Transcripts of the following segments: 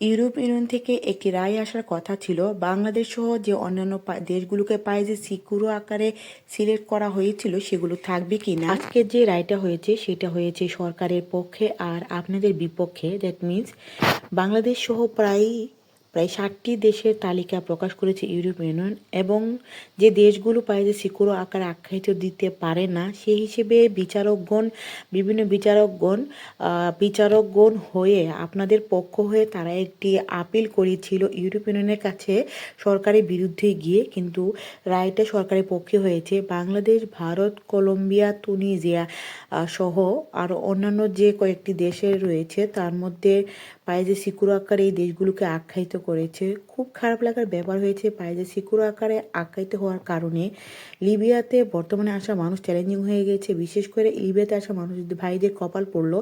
Europe union থেকে একটি রায় আসার কথা ছিল। বাংলাদেশ সহ যে অন্যান্য দেশগুলোকে পায় যে সিকুরো আকারে সিলেক্ট করা হয়েছিল, সেগুলো থাকবে কি না আজকে যে রায়টা হয়েছে, সেটা হয়েছে সরকারের পক্ষে। আর আপনাদের বিপক্ষে দ্যাট মিনস বাংলাদেশ সহ প্রায় প্রায় ষাটটি দেশের তালিকা প্রকাশ করেছে ইউরোপ ইউনিয়ন এবং যে দেশগুলো পায় যে সিকিউরো আকারে আখ্যায়িত দিতে পারে না, সেই হিসেবে বিচারকগণ, বিভিন্ন বিচারকগণ বিচারকগণ হয়ে আপনাদের পক্ষ হয়ে তারা একটি আপিল করেছিল ইউরোপ ইউনিয়নের কাছে সরকারের বিরুদ্ধে গিয়ে। কিন্তু রায়টা সরকারের পক্ষে হয়েছে। বাংলাদেশ, ভারত, কলম্বিয়া, তুনিজিয়া সহ আরও অন্যান্য যে কয়েকটি দেশে রয়েছে, তার মধ্যে পাইজে সিকুরো আকারে এই দেশগুলোকে আখ্যায়িত করেছে। খুব খারাপ লাগার ব্যাপার হয়েছে পাইজে সিকুরো আকারে আখ্যায়িত হওয়ার কারণে। লিবিয়াতে বর্তমানে আসা মানুষ চ্যালেঞ্জিং হয়ে গেছে। বিশেষ করে লিবিয়াতে আসা মানুষ ভাইদের কপাল পড়ল,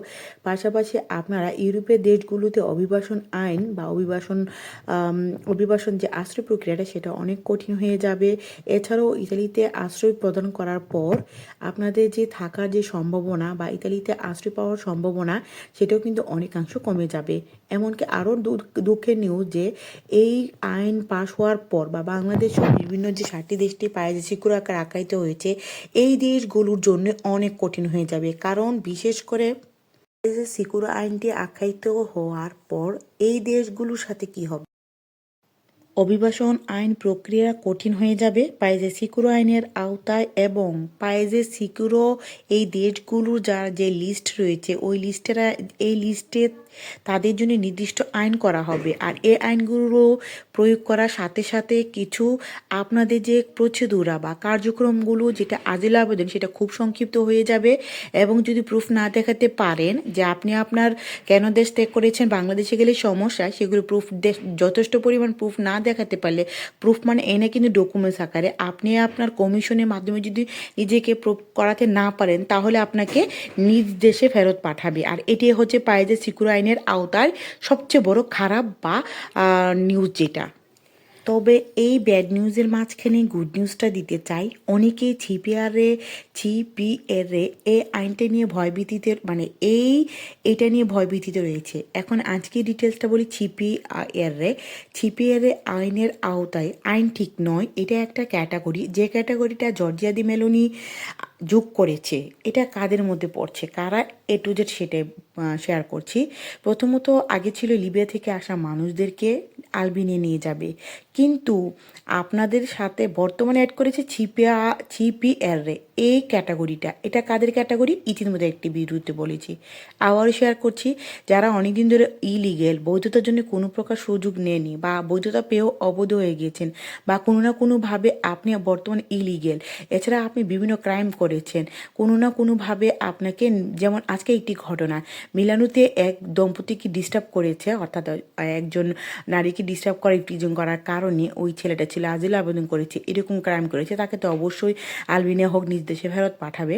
পাশাপাশি আপনারা ইউরোপের দেশগুলোতে অভিবাসন আইন বা অভিবাসন অভিবাসন যে আশ্রয় প্রক্রিয়াটা, সেটা অনেক কঠিন হয়ে যাবে। এছাড়াও ইতালিতে আশ্রয় প্রদান করার পর আপনাদের যে থাকার যে সম্ভাবনা বা ইতালিতে আশ্রয় পাওয়ার সম্ভাবনা, সেটাও কিন্তু অনেকাংশ কমে যাবে। এমনকি আরও দুঃখের নিউজ যে এই আইন পাশ হওয়ার পর বা বাংলাদেশ বিভিন্ন যে ষাটটি দেশটি পায়ে যে সিকুর আকার আখ্যায়িত হয়েছে, এই দেশগুলোর জন্য অনেক কঠিন হয়ে যাবে। কারণ বিশেষ করে শিকুর আইনটি আখ্যায়িত হওয়ার পর এই দেশগুলোর সাথে কি হবে? অভিবাসন আইন প্রক্রিয়া কঠিন হয়ে যাবে। পাইজে সিকুরো আইনের আওতায় এবং পাইজে সিকুরো এই দেশগুলোর যার যে লিস্ট রয়েছে, ওই লিস্টেরা এই লিস্টে তাদের জন্য নির্দিষ্ট আইন করা হবে। আর এই আইনগুলো প্রয়োগ করার সাথে সাথে কিছু আপনাদের যে প্রচেদুরা বা কার্যক্রমগুলো যেটা আজিল আবেদন সেটা খুব সংক্ষিপ্ত হয়ে যাবে এবং যদি প্রুফ না দেখাতে পারেন যে আপনি আপনার কেন দেশ ত্যাগ করেছেন, বাংলাদেশে গেলে সমস্যা, সেগুলো প্রুফ যথেষ্ট পরিমাণ প্রুফ না দেখাতে পারলে প্রুফ মানে এনে কিন্তু ডকুমেন্টস আকারে। আপনি আপনার কমিশনের মাধ্যমে যদি নিজেকে প্রুফ করাতে না পারেন, তাহলে আপনাকে নিজ দেশে ফেরত পাঠাবে। আর এটি হচ্ছে পায়েদের সিকিউর আইনের আওতায় সবচেয়ে বড় খারাপ বা নিউজ যেটা। তবে এই ব্যাড নিউজের মাঝখানে গুড নিউজটা দিতে চাই। অনেকেই ছিপিআরে, ছিপিএরে এই আইনটা নিয়ে ভয়ভীতিতে মানে এই এটা নিয়ে ভয়ভীতিতে রয়েছে। এখন আজকে ডিটেলসটা বলি ছিপিআরে। ছিপিআরে আইনের আওতায়, আইন ঠিক নয়, এটা একটা ক্যাটাগরি। যে ক্যাটাগরিটা জর্জিয়া দি মেলোনি যোগ করেছে, এটা কাদের মধ্যে পড়ছে? কারা এ টু জেড সেটাই শেয়ার করছি? প্রথমত আগে ছিল লিবিয়া থেকে আসা মানুষদেরকে আলবিনে নিয়ে যাবে। কিন্তু আপনাদের সাথে বর্তমানে অ্যাড করেছে ছিপিয়া ছিপিআর রে এই ক্যাটাগরিটা এটা কাদের ক্যাটাগরি ইতিমধ্যে একটি বিরুদ্ধে বলেছি। আবারও শেয়ার করছি, যারা অনেকদিন ধরে ইলিগেল বৈধতার জন্য কোনো প্রকার সুযোগ নেয়নি বা বৈধতা পেয়েও অবৈধ হয়ে গিয়েছেন বা কোনো না কোনোভাবে আপনি বর্তমানে ইলিগেল এছাড়া আপনি বিভিন্ন ক্রাইম করেছেন, কোনো না কোনোভাবে আপনাকে যেমন আজকে একটি ঘটনা, মিলানুতে এক দম্পতিকে ডিস্টার্ব করেছে, অর্থাৎ একজন নারীকে ডিস্টার্ব করে ইফটিজিং করার কারণে ওই ছেলেটা ছিল আজিল আবেদন করেছে, এরকম ক্রাইম করেছে, তাকে তো অবশ্যই আলবিনিয়া হোক নিজ দেশে ফেরত পাঠাবে।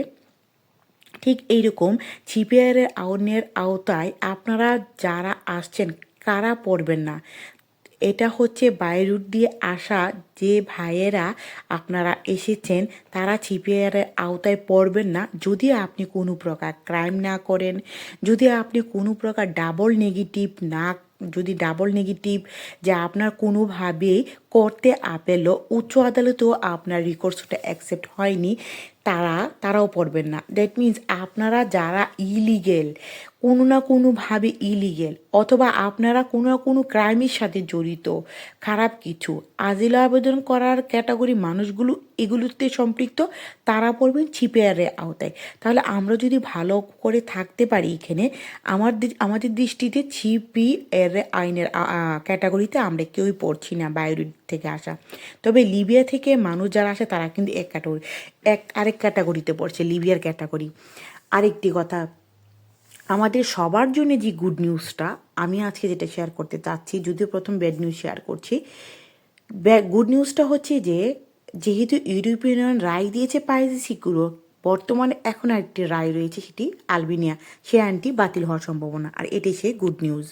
ঠিক এইরকম সিপিআইয়ের আউনের আওতায় আপনারা যারা আসছেন, কারা পড়বেন না? এটা হচ্ছে বাইরুট দিয়ে আসা যে ভাইয়েরা আপনারা এসেছেন, তারা সিপিআইয়ের আওতায় পড়বেন না। যদি আপনি কোনো প্রকার ক্রাইম না করেন, যদি আপনি কোনো প্রকার ডাবল নেগেটিভ না যদি ডাবল নেগেটিভ যে আপনার কোনোভাবেই করতে আপেলও উচ্চ আদালতেও আপনার রিকোর্সটা অ্যাকসেপ্ট হয়নি, তারা, তারাও পড়বেন না। দ্যাট মিন্স আপনারা যারা ইলিগেল কোনো না কোনোভাবে ইলিগেল অথবা আপনারা কোনো না কোনো ক্রাইমের সাথে জড়িত, খারাপ কিছু আজিল আবেদন করার ক্যাটাগরি মানুষগুলো, এগুলোতে সম্পৃক্ত, তারা পড়বেন ছিপিআরের আওতায়। তাহলে আমরা যদি ভালো করে থাকতে পারি এখানে, আমার আমাদের দৃষ্টিতে ছিপি এর আইনের ক্যাটাগরিতে আমরা কেউই পড়ছি না বাইরে থেকে আসা। তবে লিবিয়া থেকে মানুষ যারা আসে, তারা কিন্তু এক ক্যাটাগরি এক, আরেক ক্যাটাগরিতে পড়ছে, লিবিয়ার ক্যাটাগরি আরেকটি কথা, আমাদের সবার জন্য যে গুড নিউজটা আমি আজকে যেটা শেয়ার করতে চাচ্ছি, যদিও প্রথম ব্যাড নিউজ শেয়ার করছি গুড নিউজটা হচ্ছে যে, যেহেতু ইউরোপিয়ান ইউনিয়ন রায় দিয়েছে পাইজি সিকিউরো বর্তমানে এখন একটি রায় রয়েছে সেটি আলবিনিয়া। সে আইনটি বাতিল হওয়ার সম্ভাবনা, আর এটি সে গুড নিউজ